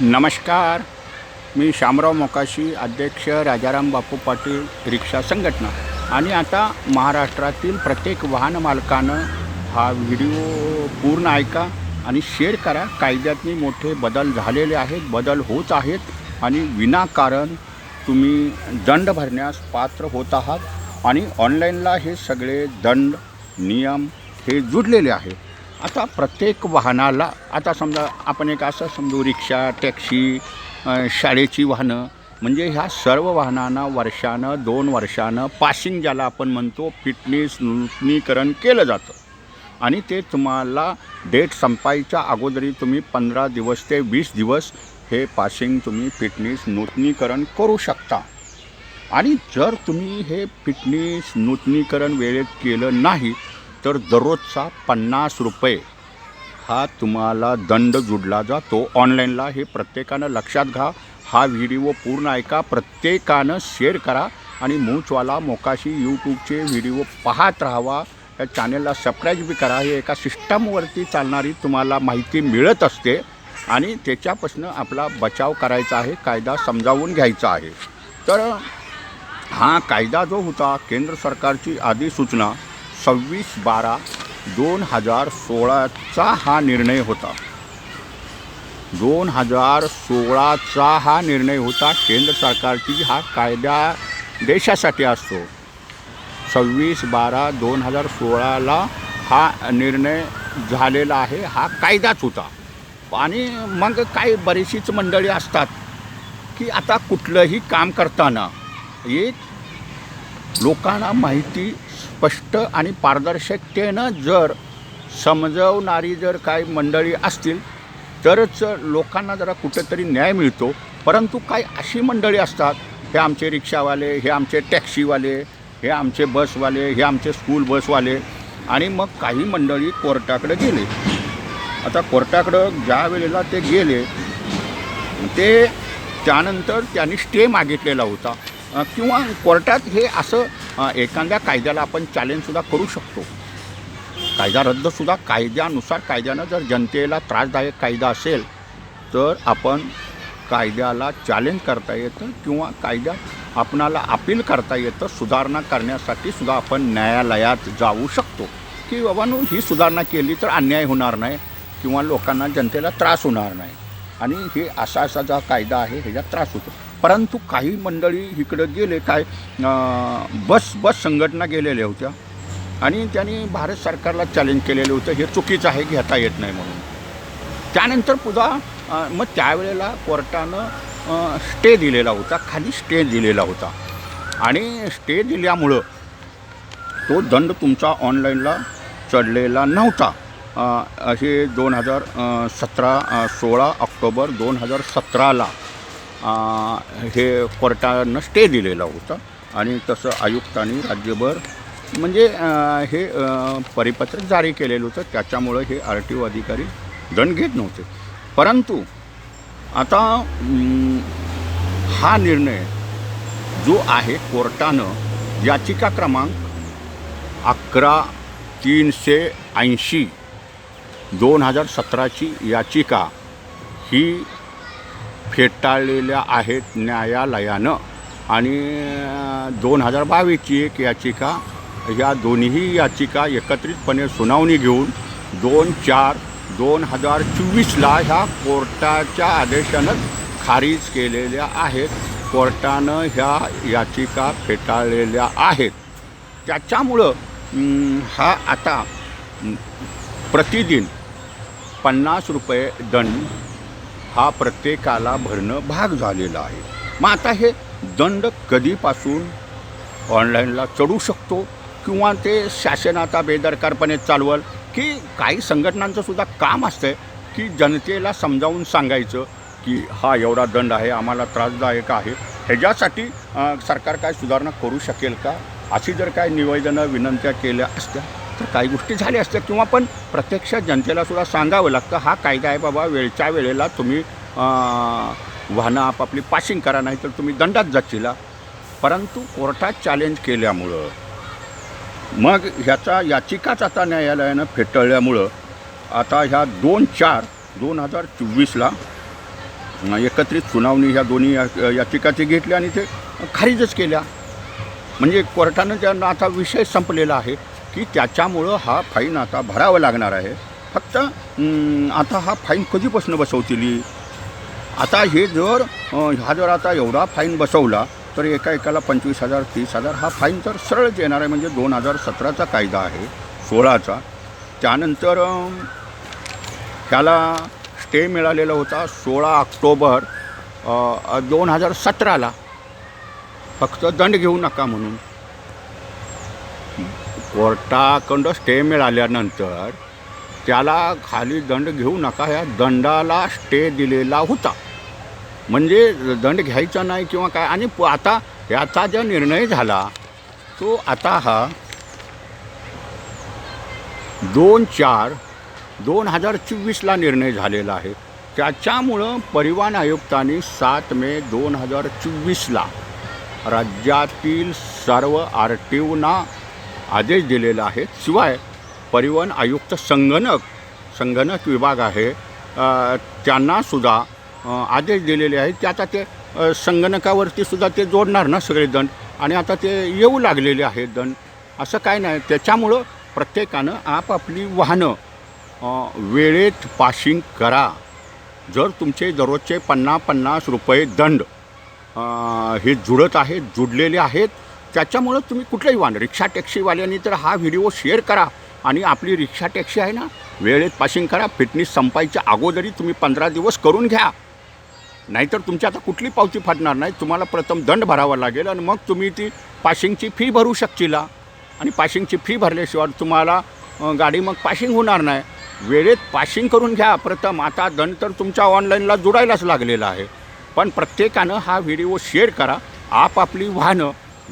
नमस्कार. मी शामराव मोकाशी अध्यक्ष राजाराम बापू पाटील रिक्षा संघटना. आणि आता महाराष्ट्रातील प्रत्येक वाहन मालकानं हा व्हिडिओ पूर्ण ऐका आणि शेअर करा. कायद्यातनी मोठे बदल झालेले आहेत बदल होत आहेत आणि विनाकारण तुम्ही दंड भरण्यास पात्र होत आहात. आणि ऑनलाईनला हे सगळे दंड नियम हे जुडलेले आहेत. आता प्रत्येक वाहनाला आता समजा आपण एक असं समजू रिक्षा टॅक्सी शाळेची वाहनं म्हणजे ह्या सर्व वाहनांना वर्षानं दोन वर्षानं पासिंग ज्याला आपण म्हणतो फिटनेस नूतनीकरण केलं जातं. आणि ते तुम्हाला डेट संपायच्या अगोदरी तुम्ही पंधरा दिवस ते वीस दिवस हे पासिंग तुम्ही फिटनेस नूतनीकरण करू शकता. आणि जर तुम्ही हे फिटनेस नूतनीकरण वेळेत केलं नाही तर दररोजचा पन्नास रुपये हा तुम्हाला दंड जुडला जातो. ऑनलाईनला हे प्रत्येकानं लक्षात घ्या. हा व्हिडिओ पूर्ण ऐका प्रत्येकानं शेअर करा आणि मूचवाला मोकाशी यूट्यूबचे व्हिडिओ पाहत राहावा. या चॅनेलला सबस्क्राईब बी करा. हे एका सिस्टमवरती चालणारी तुम्हाला माहिती मिळत असते आणि त्याच्यापासून आपला बचाव करायचा आहे कायदा समजावून घ्यायचा आहे. तर हा कायदा जो होता केंद्र सरकारची आधी सूचना सव्वीस बारा दोन हजार सोळाचा हा निर्णय होता. दोन हजार सोळाचा हा निर्णय होता केंद्र सरकारची हा कायदा देशासाठी असतो. सव्वीस बारा दोन हजार सोळाला हा निर्णय झालेला आहे हा कायदाच होता. आणि मग काही बरीचशीच मंडळी असतात की आता कुठलंही काम करताना एक लोकांना माहिती स्पष्ट आणि पारदर्शकतेनं जर समजवणारी जर काही मंडळी असतील तरच लोकांना जरा कुठेतरी न्याय मिळतो. परंतु काही अशी मंडळी असतात हे आमचे रिक्षावाले हे आमचे टॅक्सीवाले हे आमचे बसवाले हे आमचे स्कूल बसवाले आणि मग काही मंडळी कोर्टाकडे गेले. आता कोर्टाकडं ज्या वेळेला ते गेले ते त्यानंतर त्यांनी स्टे मागितलेला होता. किंवा कोर्टात हे असं एखाद्या कायद्याला आपण चॅलेंजसुद्धा करू शकतो. कायदा रद्दसुद्धा कायद्यानुसार कायद्यानं जर जनतेला त्रासदायक कायदा असेल तर आपण कायद्याला चॅलेंज करता येतं किंवा कायद्यात आपणाला अपील करता येतं सुधारणा करण्यासाठी सुद्धा आपण न्यायालयात जाऊ शकतो. की बाबांनो ही सुधारणा केली तर अन्याय होणार नाही किंवा लोकांना जनतेला त्रास होणार नाही. आणि हे असा असा जो कायदा आहे ह्याच्यात त्रास होतो. परंतु काही मंडळी इकडं गेले काय बस बस संघटना गेलेल्या होत्या. आणि त्यांनी भारत सरकारला चॅलेंज केलेलं होतं हे चुकीचं आहे घेता येत नाही म्हणून. त्यानंतर पुन्हा मग त्यावेळेला कोर्टानं स्टे दिलेला होता खाली स्टे दिलेला होता. आणि स्टे दिल्यामुळं तो दंड तुमचा ऑनलाईनला चढलेला नव्हता. हे दोन हजार सतरा सोळा ऑक्टोबर दोन हजार सतराला हे कोर्टानं स्टे दिलेला होता आणि तसं आयुक्तांनी राज्यभर म्हणजे हे परिपत्रक जारी केलेलं होतं. त्याच्यामुळं हे आर टी ओ अधिकारी दंड घेत नव्हते. परंतु आता हा निर्णय जो आहे कोर्टानं याचिका क्रमांक अकरा तीनशे ऐंशी दोन हजार सतराची याचिका ही फेटाळलेल्या आहेत न्यायालयानं. आणि दोन हजार बावीसची एक याचिका या दोन्ही याचिका एकत्रितपणे सुनावणी घेऊन दोन चार दोन हजार चोवीसला ह्या कोर्टाच्या आदेशानं खारिज केलेल्या आहेत. कोर्टानं ह्या याचिका फेटाळलेल्या आहेत. त्याच्यामुळं हा आता प्रतिदिन पन्नास रुपये दंड हा प्रत्येकाला भरणं भाग झालेला आहे. मग आता हे दंड कधीपासून ऑनलाईनला चढू शकतो किंवा ते शासन आता बेदरकारपणे चालवल? की काही संघटनांचं सुद्धा काम असतं की जनतेला समजावून सांगायचं की हा एवढा दंड आहे आम्हाला त्रासदायक आहे. ह्याच्यासाठी सरकार काय सुधारणा करू शकेल का? अशी जर काय निवेदनं विनंत्या केल्या असत्या तर काही गोष्टी झाल्या असत्या. किंवा पण प्रत्यक्ष जनतेला सुद्धा सांगावं लागतं हा कायदा आहे बाबा वेळच्या वेळेला तुम्ही वाहनं आपापली पासिंग करा नाही तर तुम्ही दंडात जाशीला परंतु कोर्टात चॅलेंज केल्यामुळं मग ह्याचा याचिकाच आता न्यायालयानं फेटाळल्यामुळं आता ह्या दोन चार दोन हजार चोवीसला एकत्रित सुनावणी ह्या दोन्ही या- घेतली आणि ते खारिजच केल्या. म्हणजे कोर्टानं त्यांना आता विषय संपलेला आहे की त्याच्यामुळं हा फाईन आता भरावा लागणार आहे. फक्त आता हा फाईन कधीपासून बसवतील आता हे जर हा जर आता एवढा फाईन बसवला तर एका एकाला पंचवीस हजार तीस हजार हा फाईन तर सरळच येणार आहे. म्हणजे दोन हजार सतराचा कायदा आहे सोळाचा. त्यानंतर त्याला स्टे मिळालेला होता सोळा ऑक्टोबर दोन हजार सतराला. फक्त दंड घेऊ नका म्हणून. कोर्टाकडं स्टे मिळाल्यानंतर त्याला खाली दंड घेऊ नका. ह्या दंडाला स्टे दिलेला होता. म्हणजे दंड घ्यायचा नाही किंवा काय. आणि प- आता याचा जो निर्णय झाला तो आता हा दोन चार दोन हजार चोवीसला निर्णय झालेला आहे. त्याच्यामुळं परिवहन आयुक्तांनी सात मे दोन हजार चोवीसला राज्यातील सर्व आर टी ओना आदेश दिलेला आहे. शिवाय परिवहन आयुक्त संगणक संगणक विभाग आहे. त्यांनासुद्धा आदेश दिलेले आहेत की आता ते संगणकावरती सुद्धा ते जोडणार ना सगळे दंड? आणि आता ते येऊ लागलेले आहेत दंड? असं काय नाही. त्याच्यामुळं प्रत्येकानं आपापली वाहनं वेळेत पाशिंग करा. जर तुमचे दररोजचे पन्नास पन्नास रुपये दंड हे जुडत आहेत जुडलेले आहेत त्याच्यामुळं तुम्ही कुठलंही वाहन रिक्षा टॅक्सीवाल्यांनी तर हा व्हिडिओ शेअर करा. आणि आपली रिक्षा टॅक्सी आहे ना वेळेत पासिंग करा. फिटनेस संपायच्या अगोदरी तुम्ही पंधरा दिवस करून घ्या. नाहीतर तुमची आता कुठली पावती फाटणार नाही. तुम्हाला प्रथम दंड भरावा लागेल आणि मग तुम्ही ती पाशिंगची फी भरू शकशीला. आणि पाशिंगची फी भरल्याशिवाय तुम्हाला गाडी मग पाशिंग होणार नाही. वेळेत पाशिंग करून घ्या. प्रथम आता दंड तर तुमच्या ऑनलाईनला जोडायलाच लागलेला आहे. पण प्रत्येकानं हा व्हिडिओ शेअर करा. आपापली वाहनं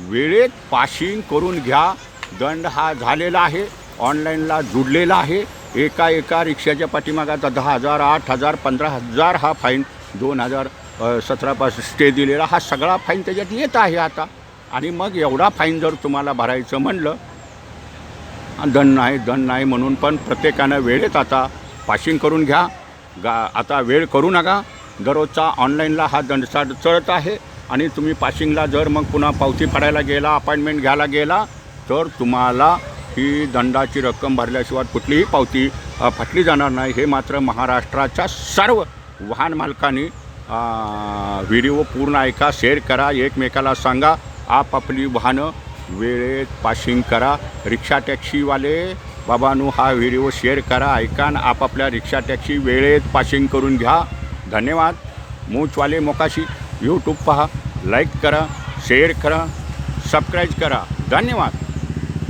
वेळेत पाशिंग करून घ्या. दंड हा झालेला आहे. ऑनलाईनला जुडलेला आहे. एका एका रिक्षाच्या पाठीमागाचा दहा हजार आठ हजार पंधरा हजार हा फाईन दोन हजार सतरापासून स्टे दिलेला हा सगळा फाईन त्याच्यात येत आहे आता. आणि मग एवढा फाईन जर तुम्हाला भरायचं म्हणलं धन नाही धन नाही म्हणून पण प्रत्येकानं वेळेत आता पाशिंग करून घ्या. गा आता वेळ करू नका. दररोजचा ऑनलाईनला हा दंडसाट चढत आहे आणि तुम्ही पाशिंगला जर मग पुन्हा पावती पडायला गेला अपॉइंटमेंट घ्यायला गेला तर तुम्हाला ही दंडाची रक्कम भरल्याशिवाय कुठलीही पावती फाटली जाणार नाही. हे मात्र महाराष्ट्राच्या सर्व वाहन मालकांनी व्हिडिओ पूर्ण ऐका शेअर करा एकमेकाला सांगा आपापली वाहनं वेळेत पाशिंग करा. रिक्षा टॅक्सीवाले बाबांनो हा व्हिडिओ शेअर करा ऐका आणि आपापल्या रिक्षा टॅक्सी वेळेत पाशिंग करून घ्या. धन्यवाद. मूचवाले मोकाशी यूट्यूब पहा लाईक करा शेअर करा सबस्क्राईब करा. धन्यवाद.